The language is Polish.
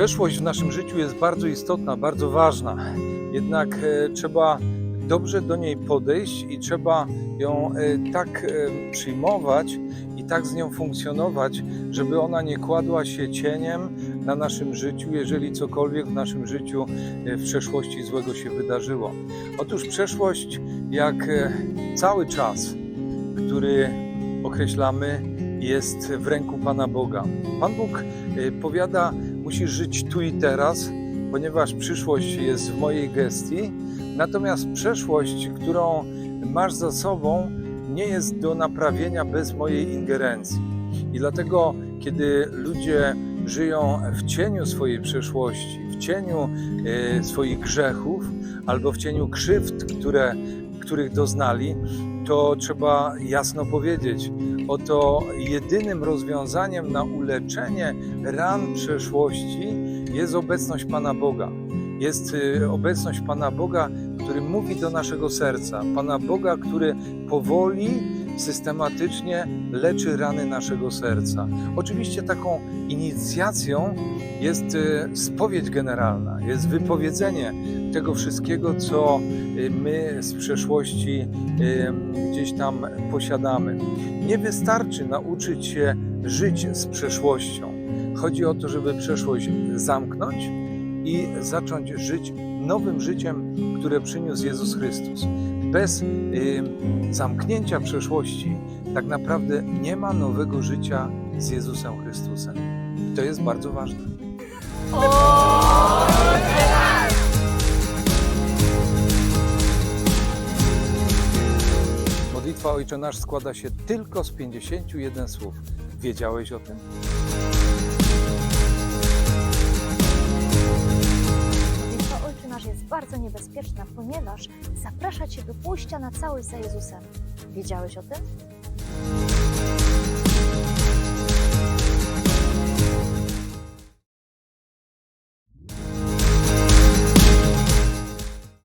Przeszłość w naszym życiu jest bardzo istotna, bardzo ważna. Jednak e, trzeba dobrze do niej podejść i trzeba ją e, tak e, przyjmować i tak z nią funkcjonować, żeby ona nie kładła się cieniem na naszym życiu, jeżeli cokolwiek w naszym życiu w przeszłości złego się wydarzyło. Otóż przeszłość, jak cały czas, który określamy, jest w ręku Pana Boga. Pan Bóg powiada, musisz żyć tu i teraz, ponieważ przyszłość jest w mojej gestii, natomiast przeszłość, którą masz za sobą, nie jest do naprawienia bez mojej ingerencji. I dlatego, kiedy ludzie żyją w cieniu swojej przeszłości, w cieniu e, swoich grzechów albo w cieniu krzywd, które, których doznali, to trzeba jasno powiedzieć, oto jedynym rozwiązaniem na uleczenie ran przeszłości jest obecność Pana Boga. Jest y, obecność Pana Boga, który mówi do naszego serca. Pana Boga, który powoli, systematycznie leczy rany naszego serca. Oczywiście taką inicjacją jest y, spowiedź generalna, jest wypowiedzenie tego wszystkiego, co y, my z przeszłości y, gdzieś tam posiadamy. Nie wystarczy nauczyć się żyć z przeszłością. Chodzi o to, żeby przeszłość zamknąć i zacząć żyć nowym życiem, które przyniósł Jezus Chrystus. Bez zamknięcia przeszłości tak naprawdę nie ma nowego życia z Jezusem Chrystusem. I to jest bardzo ważne. Modlitwa Ojcze Nasz składa się tylko z 51 słów. Wiedziałeś o tym? Bardzo niebezpieczna, ponieważ zaprasza Cię do pójścia na całość za Jezusem. Wiedziałeś o tym?